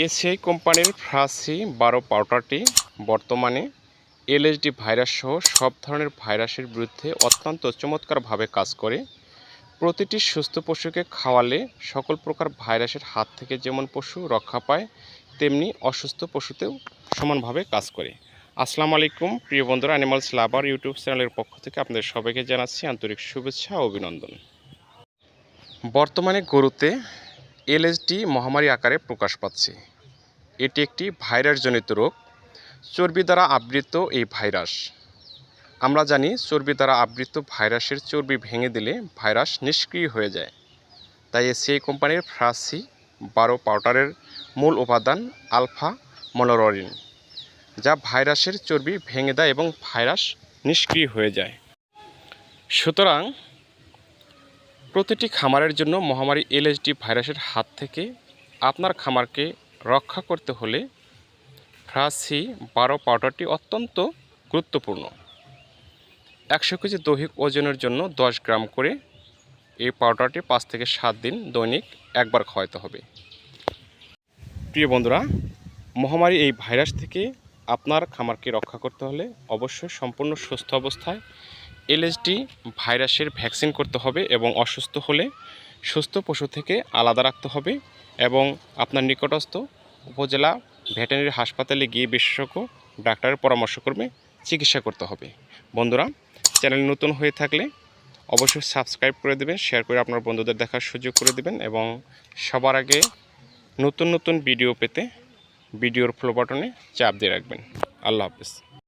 ACI কোম্পানির ফ্রাসি বারো পাউডারটি বর্তমানে এলএসডি ভাইরাস সহ সব ধরনের ভাইরাসের বিরুদ্ধে অত্যন্ত চমৎকারভাবে কাজ করে। প্রতিটি সুস্থ পশুকে খাওয়ালে সকল প্রকার ভাইরাসের হাত থেকে যেমন পশু রক্ষা পায়, তেমনি অসুস্থ পশুতেও সমানভাবে কাজ করে। আসসালামু আলাইকুম, প্রিয় বন্ধুরা অ্যানিমালস লাভার ইউটিউব চ্যানেলের পক্ষ থেকে আপনাদের সবাইকে জানাচ্ছি আন্তরিক শুভেচ্ছা ও অভিনন্দন। বর্তমানে গরুতে এলএসডি মহামারী আকারে প্রকাশ পাচ্ছে। এটি একটি ভাইরাসজনিত রোগ। চর্বি দ্বারা আবৃত এই ভাইরাস। আমরা জানি চর্বি দ্বারা আবৃত ভাইরাসের চর্বি ভেঙে দিলে ভাইরাস নিষ্ক্রিয় হয়ে যায়। তাই সেই কোম্পানির ফ্রাসি বারো পাউডারের মূল উপাদান আলফা মনোররিন, যা ভাইরাসের চর্বি ভেঙে দেয় এবং ভাইরাস নিষ্ক্রিয় হয়ে যায়। সুতরাং প্রতিটি খামারের জন্য মহামারী এলএসডি ভাইরাসের হাত থেকে আপনার খামারকে রক্ষা করতে হলে ফ্রাসি বারো পাউডারটি অত্যন্ত গুরুত্বপূর্ণ। একশো কেজি দৈহিক ওজনের জন্য দশ গ্রাম করে এই পাউডারটি পাঁচ থেকে সাত দিন দৈনিক একবার খাওয়াতে হবে। প্রিয় বন্ধুরা, মহামারী এই ভাইরাস থেকে আপনার খামারকে রক্ষা করতে হলে অবশ্যই সম্পূর্ণ সুস্থ অবস্থায় এলএসডি ভাইরাসের ভ্যাকসিন করতে হবে এবং অসুস্থ হলে সুস্থ পশু থেকে আলাদা রাখতে হবে এবং আপনার নিকটস্থ উপজেলা ভেটেরিনারি হাসপাতালে গিয়ে বিশেষজ্ঞ, ডাক্তারের পরামর্শক্রমে চিকিৎসা করতে হবে। বন্ধুরা, চ্যানেল নতুন হয়ে থাকলে অবশ্যই সাবস্ক্রাইব করে দেবেন, শেয়ার করে আপনার বন্ধুদের দেখার সুযোগ করে দেবেন এবং সবার আগে নতুন নতুন ভিডিও পেতে ভিডিওর ফ্লো বাটনে চাপ দিয়ে রাখবেন। আল্লাহ হাফিজ।